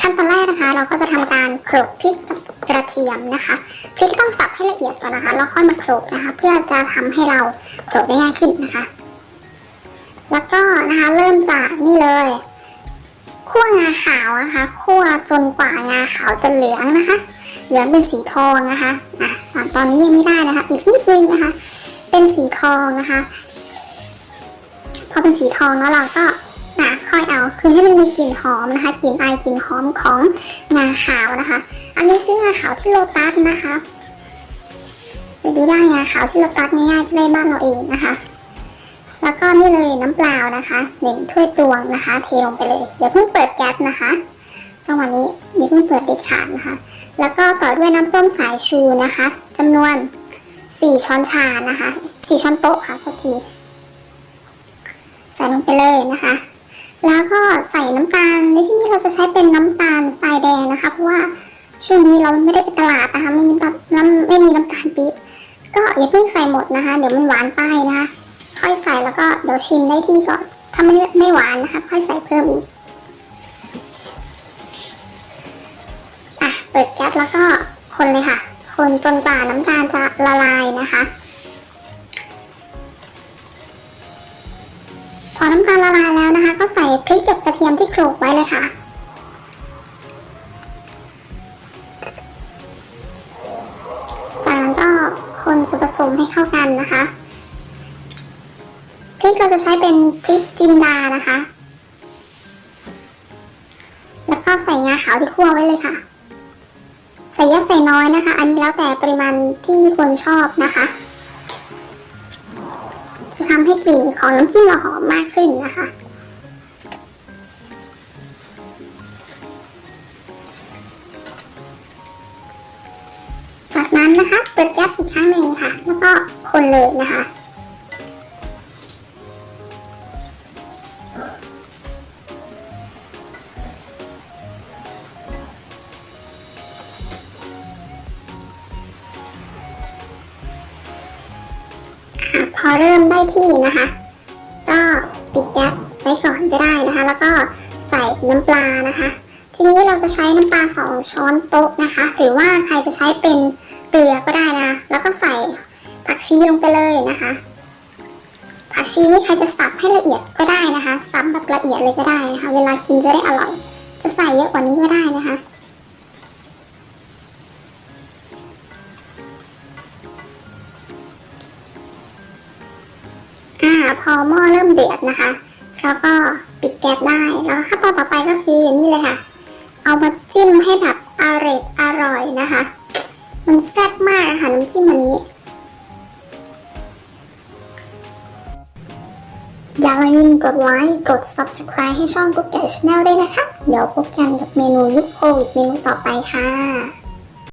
ขั้นตอนแรกนะคะ เราก็จะทำการโขลกพริกกระเทียมนะคะพริกต้องสับให้ละเอียดก่อนนะคะแล้วค่อยมาโขลกนะคะ เพื่อจะทำให้เราโขลกได้ง่ายขึ้นนะคะ แล้วก็นะคะเริ่มจากนี่เลยคั่วงาขาวนะคะคั่วจนกว่างาขาวจะเหลืองนะคะ เหลืองเป็นสีทองนะคะอะตอนนี้ยังไม่ได้นะคะ อีกนิดนึงนะคะ เป็นสีทองนะคะ พอเป็นสีทองแล้วเราก็ นะค่อยเอาคือให้มันมีกลิ่นหอมนะคะกลิ่นอายกลิ่นหอมของงาขาวนะคะ อันนี้ซื้องาขาวที่โลตัสนะคะไปดูได้งาขาวที่โลตัสง่ายๆที่ในบ้านเราเองนะคะ แล้วก็นี่เลยน้ำเปล่านะคะหนึ่งถ้วยตวงนะคะเทลงไปเลยอย่าเพิ่งเปิดแก๊สนะคะจังหวะนี้อย่าเพิ่งเปิดเด็ดขาดนะคะ แล้วก็ต่อด้วยน้ำส้มสายชูนะคะจำนวน4ช้อนชานะคะ4ช้อนโต๊ะค่ะทุกทีใส่ลงไปเลยนะคะ น้ำตาลในที่นี้เราจะใช้เป็นน้ำตาลทรายแดงนะคะ เพราะว่าช่วงนี้เราไม่ได้ไปตลาดนะคะไม่มีน้ำไม่มีน้ำตาลปี๊บก็อย่าเพิ่งใส่หมดนะคะ เดี๋ยวมันหวานไปนะคะค่อยใส่แล้วก็เดี๋ยวชิมได้ที่ก่อนถ้าไม่ไม่หวานนะคะ ค่อยใส่เพิ่มอีกอะเปิดแก๊สแล้วก็คนเลยค่ะ คนจนกว่าน้ำตาลจะละลายนะคะ พอน้ำตาลละลายแล้วนะคะ ก็ใส่พริกกับกระเทียมที่โขลกไว้เลยค่ะ จากนั้นก็คนส่วนผสมให้เข้ากันนะคะพริกเราจะใช้เป็นพริกจินดานะคะ แล้วก็ใส่งาขาวที่คั่วไว้เลยค่ะ ใส่เยอะใส่น้อยนะคะ อันนี้แล้วแต่ปริมาณที่คนชอบนะคะจะ ทำให้กลิ่นของน้ำจิ้มเราหอมมากขึ้นนะคะจากนั้นนะคะเปิดแก๊สอีกครั้งหนึ่งค่ะ แล้วก็คนเลยนะคะ พอเริ่มได้ที่นะคะ ก็ปิดแก๊สไว้ก่อนก็ได้นะคะ แล้วก็ใส่น้ำปลานะคะ ทีนี้เราจะใช้น้ำปลาสองช้อนโต๊ะนะคะ หรือว่าใครจะใช้เป็นเกลือก็ได้นะ แล้วก็ใส่ผักชีลงไปเลยนะคะ ผักชีนี่ใครจะสับให้ละเอียดก็ได้นะคะสับแบบละเอียดเลยก็ได้นะคะ เวลากินจะได้อร่อย จะใส่เยอะกว่านี้ก็ได้นะคะ พอหม้อเริ่มเดือดนะคะแล้วก็ปิดแก๊สได้ แล้วขั้นตอนต่อไปก็คือนี่เลยค่ะ เอามาจิ้มให้แบบอร่อยอร่อยนะคะ มันแซ่บมากค่ะน้ำจิ้มอันนี้ อย่าลืมกดไลค์กด subscribe ให้ช่องกุ๊กไก่ชาแนลด้วยนะคะ เดี๋ยวพบกันกับเมนูยุคโควิดเมนูต่อไปค่ะ